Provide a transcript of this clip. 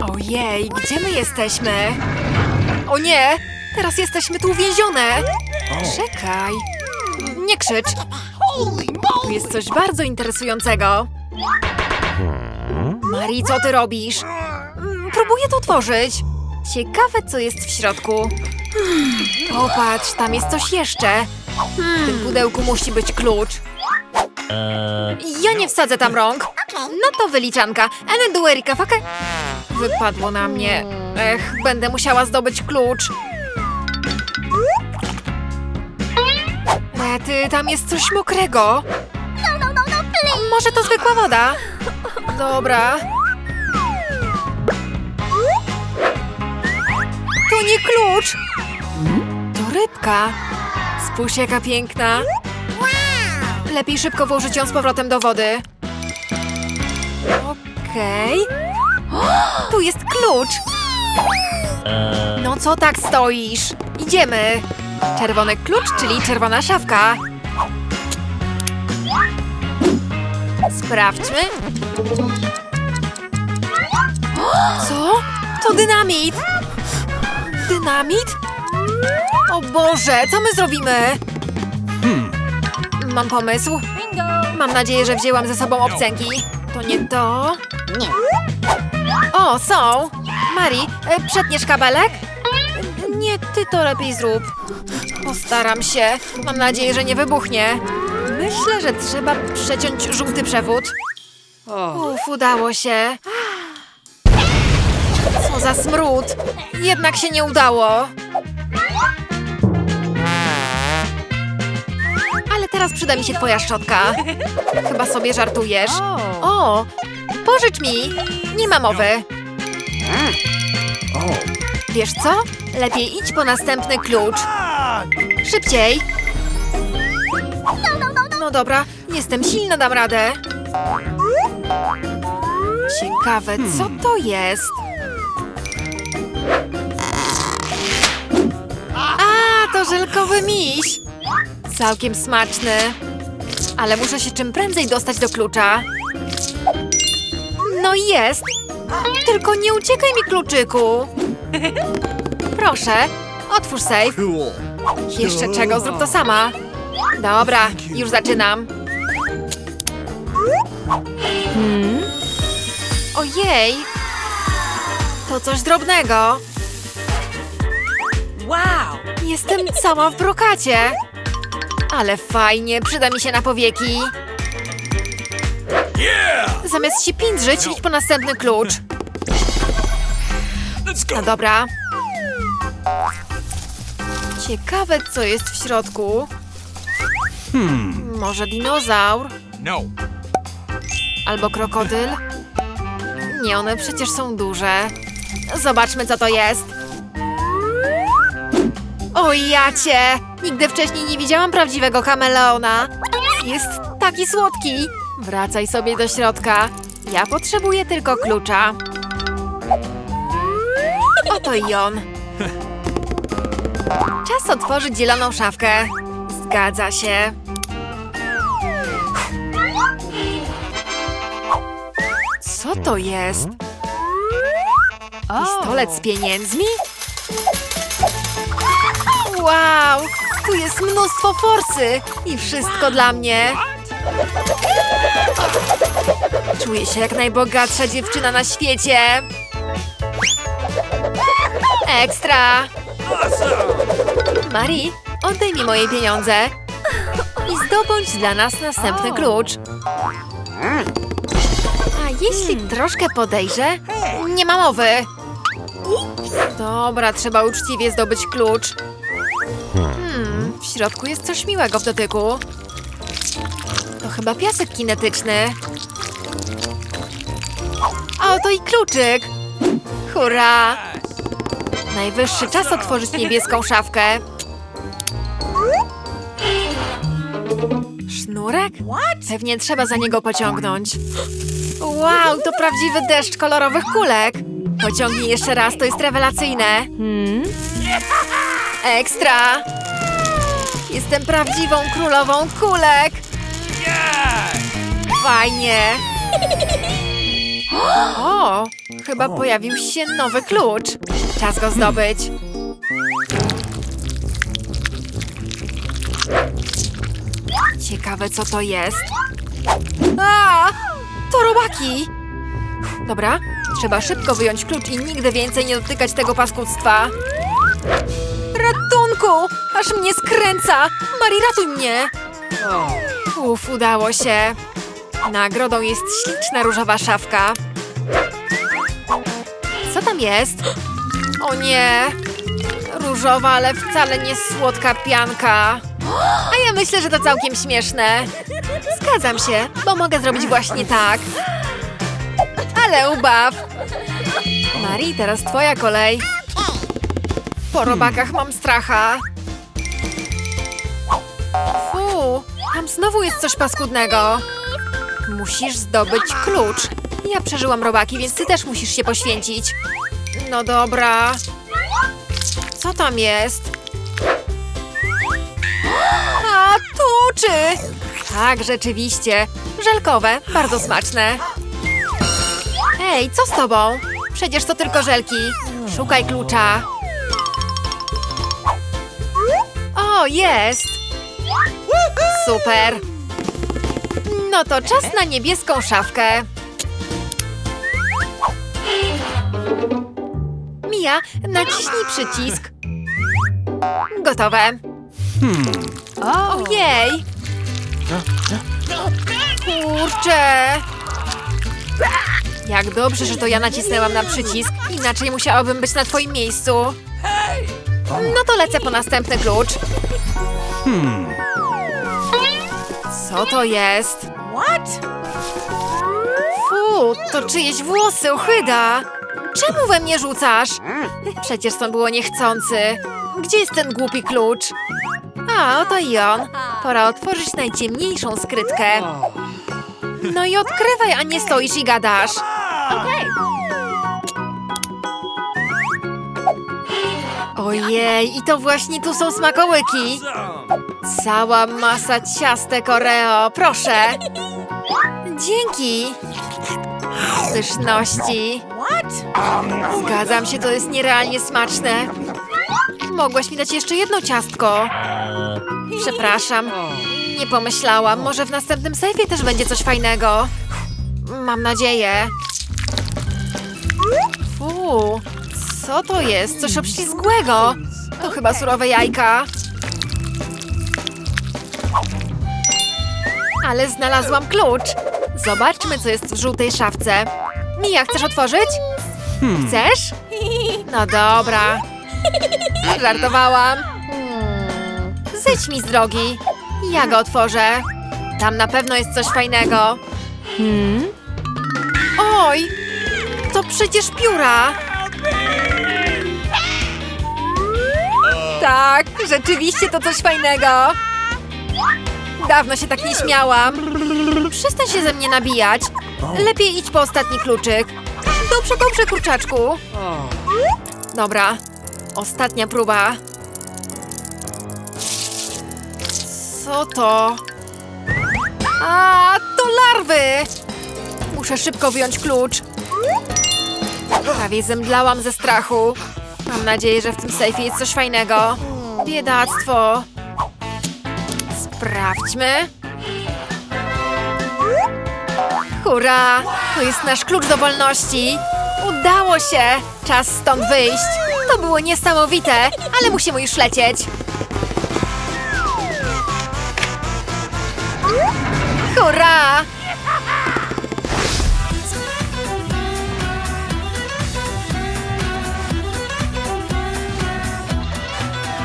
Ojej, gdzie my jesteśmy? O nie! Teraz jesteśmy tu uwięzione! Czekaj! Nie krzycz! Tu jest coś bardzo interesującego. Mari, co ty robisz? Próbuję to otworzyć. Ciekawe, co jest w środku. Popatrz, tam jest coś jeszcze. W tym pudełku musi być klucz. Ja nie wsadzę tam rąk. No to wyliczanka. Ene du Erika fake. Wypadło na mnie. Ech, będę musiała zdobyć klucz. Rety, tam jest coś mokrego. Może to zwykła woda? Dobra. To nie klucz. To rybka. Spójrz jaka piękna. Lepiej szybko włożyć ją z powrotem do wody. Okej. Tu jest klucz. No co tak stoisz? Idziemy. Czerwony klucz, czyli czerwona szafka. Sprawdźmy. Co? To dynamit. Dynamit? O Boże, co my zrobimy? Mam pomysł. Mam nadzieję, że wzięłam ze sobą obcęgi. To nie to? Nie. O, są! Mari, e, przetniesz kabelek? Nie, ty to lepiej zrób. Postaram się. Mam nadzieję, że nie wybuchnie. Myślę, że trzeba przeciąć żółty przewód. Uf, udało się. Co za smród. Jednak się nie udało. Teraz przyda mi się twoja szczotka. Chyba sobie żartujesz. O, pożycz mi. Nie ma mowy. Wiesz co? Lepiej idź po następny klucz. Szybciej. No dobra, jestem silna, dam radę. Ciekawe, co to jest? A, to żelkowy miś. Całkiem smaczny. Ale muszę się czym prędzej dostać do klucza. No i jest. Tylko nie uciekaj mi, kluczyku. Proszę, otwórz safe. Jeszcze czego? Zrób to sama. Dobra, już zaczynam. Hmm? Ojej! To coś drobnego. Wow! Jestem cała w brokacie. Ale fajnie, przyda mi się na powieki. Zamiast się pindrzyć, idź po następny klucz. No dobra. Ciekawe, co jest w środku. Może dinozaur? No. Albo krokodyl? Nie, one przecież są duże. Zobaczmy, co to jest. O jacie! Nigdy wcześniej nie widziałam prawdziwego kameleona. Jest taki słodki. Wracaj sobie do środka. Ja potrzebuję tylko klucza. Oto i on. Czas otworzyć zieloną szafkę. Zgadza się. Co to jest? Pistolet z pieniędzmi? Wow! Tu jest mnóstwo forsy i wszystko dla mnie. Czuję się jak najbogatsza dziewczyna na świecie. Ekstra! Mari, oddaj mi moje pieniądze i zdobądź dla nas następny klucz. A jeśli troszkę podejrzę? Nie ma mowy. Dobra, trzeba uczciwie zdobyć klucz. Hmm, w środku jest coś miłego w dotyku. To chyba piasek kinetyczny. A oto i kluczyk. Hurra! Najwyższy czas otworzyć niebieską szafkę. Sznurek? Pewnie trzeba za niego pociągnąć. Wow, to prawdziwy deszcz kolorowych kulek. Pociągnij jeszcze raz, to jest rewelacyjne. Hmm? Ekstra! Jestem prawdziwą królową kulek. Fajnie. O, chyba pojawił się nowy klucz. Czas go zdobyć. Ciekawe, co to jest. A, to robaki! Dobra, trzeba szybko wyjąć klucz i nigdy więcej nie dotykać tego paskudztwa. Ratunku! Aż mnie skręca! Mari, ratuj mnie! Uf, udało się. Nagrodą jest śliczna różowa szafka. Co tam jest? O nie! Różowa, ale wcale nie słodka pianka. A ja myślę, że to całkiem śmieszne. Zgadzam się, bo mogę zrobić właśnie tak. Ale ubaw! Marii, teraz twoja kolej. Po robakach mam stracha. Fu, tam znowu jest coś paskudnego. Musisz zdobyć klucz. Ja przeżyłam robaki, więc ty też musisz się poświęcić. No dobra. Co tam jest? A, tuczy! Tak, rzeczywiście. Żelkowe, bardzo smaczne. Ej, co z tobą? Przecież to tylko żelki. Szukaj klucza. O, jest! Super! No to czas na niebieską szafkę. Mia, naciśnij przycisk. Gotowe. Ojej! Kurczę! Jak dobrze, że to ja nacisnęłam na przycisk, inaczej musiałabym być na twoim miejscu. No to lecę po następny klucz. Co to jest? What? Fu, to czyjeś włosy, ochyda! Czemu we mnie rzucasz? Przecież to było niechcący. Gdzie jest ten głupi klucz? A, oto i on. Pora otworzyć najciemniejszą skrytkę. No i odkrywaj, a nie stoisz i gadasz. Okay. Ojej, i to właśnie tu są smakołyki. Cała masa ciastek Oreo, proszę. Dzięki. Pyszności. Zgadzam się, to jest nierealnie smaczne. Mogłaś mi dać jeszcze jedno ciastko. Przepraszam. Nie pomyślałam. Może w następnym sejfie też będzie coś fajnego. Mam nadzieję. Fu, co to jest? Coś obślizgłego. To chyba surowe jajka. Ale znalazłam klucz. Zobaczmy, co jest w żółtej szafce. Mija, chcesz otworzyć? Chcesz? No dobra. Żartowałam. Zejdź mi z drogi. Ja go otworzę. Tam na pewno jest coś fajnego. Oj! To przecież pióra! Tak, rzeczywiście to coś fajnego. Dawno się tak nie śmiałam. Przestań się ze mnie nabijać. Lepiej idź po ostatni kluczyk. Dobrze, dobrze, kurczaczku. Dobra, ostatnia próba. Co to? A, to larwy! Muszę szybko wyjąć klucz. Prawie zemdlałam ze strachu. Mam nadzieję, że w tym sejfie jest coś fajnego. Biedactwo. Sprawdźmy. Hurra! To jest nasz klucz do wolności. Udało się! Czas stąd wyjść. To było niesamowite, ale musimy już lecieć. Hurra!